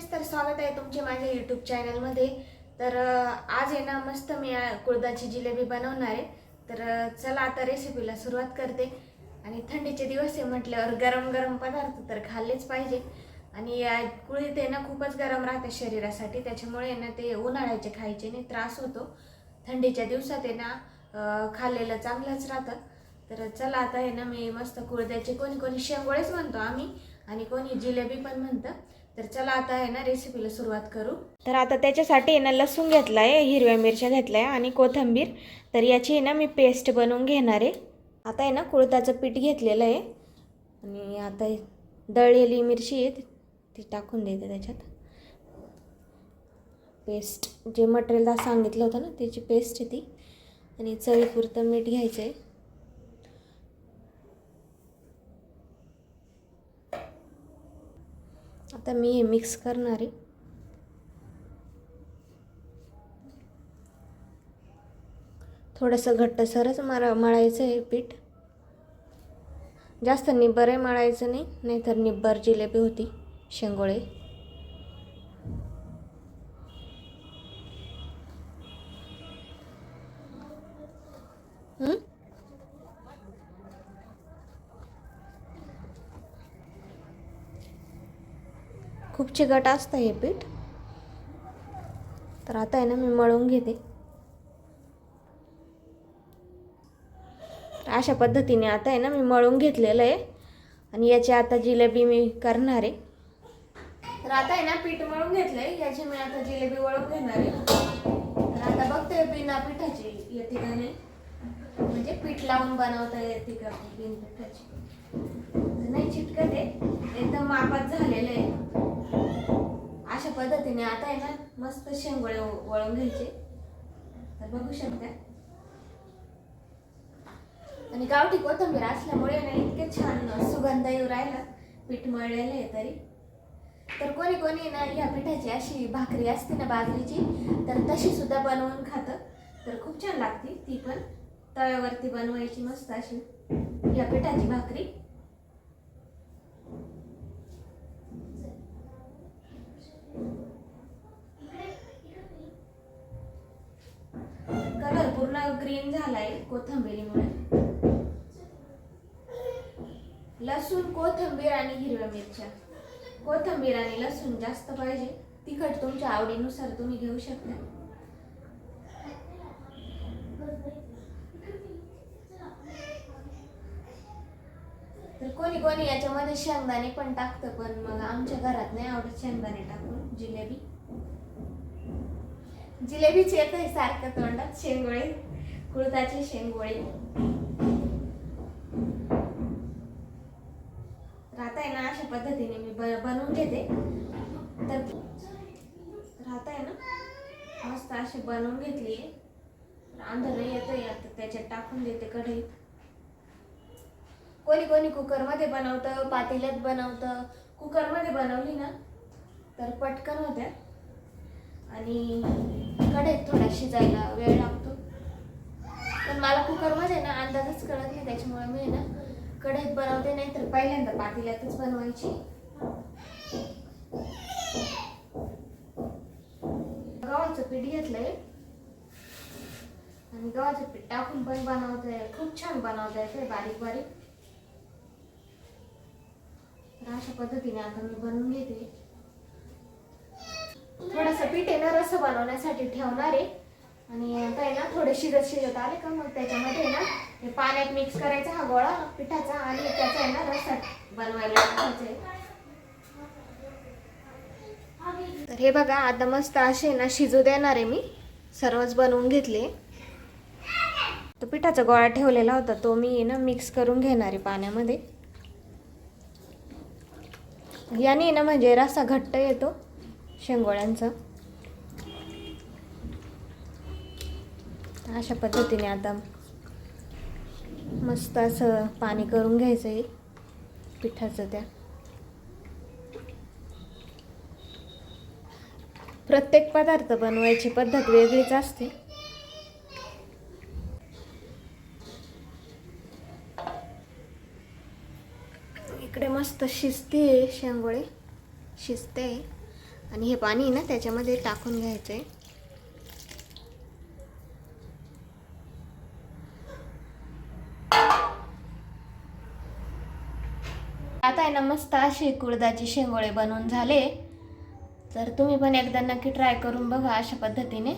Friends तर स्वागत आहे तुमचे माझ्या यूट्यूब चॅनलमध्ये तर आज आहे ना मस्त मी कुळदाची जिलेबी बनवणार आहे. तर चला आता रेसिपीला सुरुवात करते. आणि थंडीचे दिवस आहे म्हटल्यावर गरम गरम पदार्थ तर खाल्लेच पाहिजे. आणि कुळीत आहे ना खूपच गरम राहते शरीरासाठी. त्याच्यामुळे आहे ना ते उन्हाळ्याचे खायचे नाही त्रास होतो. थंडीच्या दिवसात आहे ना खाल्लेलं चांगलंच राहतं. तर चला आता आहे ना मी मस्त कुळद्याचे कोणी कोणी शेंगोळेच म्हणतो आम्ही. आणि कोणी जिलेबी पण म्हणतं. तर चला आता आहे ना रेसिपीला सुरुवात करू. तर आता त्याच्यासाठी आहे ना लसूण घेतला आहे हिरव्या मिरच्या घेतल्या आहे आणि कोथिंबीर. तर याची आहे ना मी पेस्ट बनवून घेणार आहे. आता आहे ना कुळताचं पीठ घेतलेलं आहे. आणि आता दळलेली मिरची आहे ती- ती टाकून देते त्याच्यात. पेस्ट जे मटेरियल सांगितलं होतं ना त्याची पेस्ट आहे ती. आणि चवीपुरतं मीठ घ्यायचं आहे आता मी हे मिक्स करणार आहे. थोडंसं घट्टसरच मरा मळायचं आहे पीठ. जास्त निब्बरही मळायचं नाही नाहीतर निब्बर जिलेबी होती शेंगोळे. हं? खूप चिकट असतं हे पीठ. तर आता आहे ना मी मळून घेते. तर अशा पद्धतीने आता आहे ना मी मळून घेतलेलं आहे. आणि याची आता जिलेबी मी करणार आहे. तर आता आहे ना पीठ मळून घेतलंय. याची मी आता जिलेबी वळून घेणार आहे. तर आता बघते बिना पिठाची येते का नाही म्हणजे पीठ लावून बनवता येते का बिन पिठाची. नाही चिटकत आहे. एकदम मापात झालेलं आहे. पद्धतीने आता आहे ना मस्त शेंगोळे वळून घ्यायचे. तर बघू शकता. आणि गावठी कोथिंबीर असल्यामुळे ना इतके छान सुगंध येऊ राहिला. पीठ मळलेलं आहे तरी. तर कोणी कोणी ना ह्या पिठाची अशी भाकरी असते ना बाजरीची तर तशी सुद्धा बनवून खातं. तर खूप छान लागते. ती पण तव्यावरती बनवायची मस्त अशी ह्या पिठाची भाकरी. ग्रीन झालाय कोथंबिरीमुळे. लसूण कोथंबीर आणि हिरव्या मिरच्या. कोथंबीर आणि लसूण जास्त पाहिजे. तिखट तुमच्या आवडीनुसार तुम्ही घेऊ शकता. तर कोणी कोणी याच्यामध्ये शेंगदाणे पण टाकतं पण मग आमच्या घरात नाही आवडत शेंगदाणे टाकून जिलेबी. जिलेबीच येत आहे सारखं तोंडात शेंगोळे. कुळताचे शेंगोळे. राहताय आहे ना अशा पद्धतीने मी बनवून घेते. तर राहताय आहे ना? मस्त अशी बनवून घेतली. अंधार येतोय आता त्याच्यात टाकून देते कढईत. कोणी कोणी कुकरमध्ये बनवतं पातेल्यात बनवतं. कुकरमध्ये बनवली ना तर पटकन होत्या. आणि कढईत थोडा शिजायला वेळ लागतो. पण मला कुकरमध्ये ना अंदाजच कळत नाही त्याच्यामुळे मी ना कढईत बनवते नाही तर पहिल्यांदा पातेल्यातच बनवायची. गव्हाचं पीठ घेतलंय. आणि गव्हाचं पीठ टाकून पण बनवतंय खूप छान बनवता येते बारीक बारीक. तर अशा पद्धतीने आता मी बनवून घेते. थोडंसं पीठ आहे ना रस बनवण्यासाठी ठेवणार आहे. आणि आता आहे ना थोडे शिजत शिजत आले का मग त्याच्यामध्ये ना हे पाण्यात मिक्स करायचा हा गोळा पिठाचा आणि त्याचा आहे ना रसा बनवायला तर हे बघा आता मस्त असे ना शिजू देणार आहे मी. सर्वच बनवून घेतले. तो पिठाचा गोळा ठेवलेला होता तो मी ना मिक्स करून घेणार आहे पाण्यामध्ये. याने ना म्हणजे रसा घट्ट येतो शेंगोळ्यांचा. अशा पद्धतीने आता मस्त असं पाणी करून घ्यायचं आहे पिठाचं त्या. प्रत्येक पदार्थ बनवायची पद्धत वेगळीच असते. इकडे मस्त शिजते शेंगोळे शिजते आणि हे पाणी आहे ना त्याच्यामध्ये टाकून घ्यायचं आहे आता आहे ना मस्त अशी कुळदाचे शेंगोळे बनवून झाले. तर तुम्ही पण एकदा नक्की ट्राय करून बघा अशा पद्धतीने.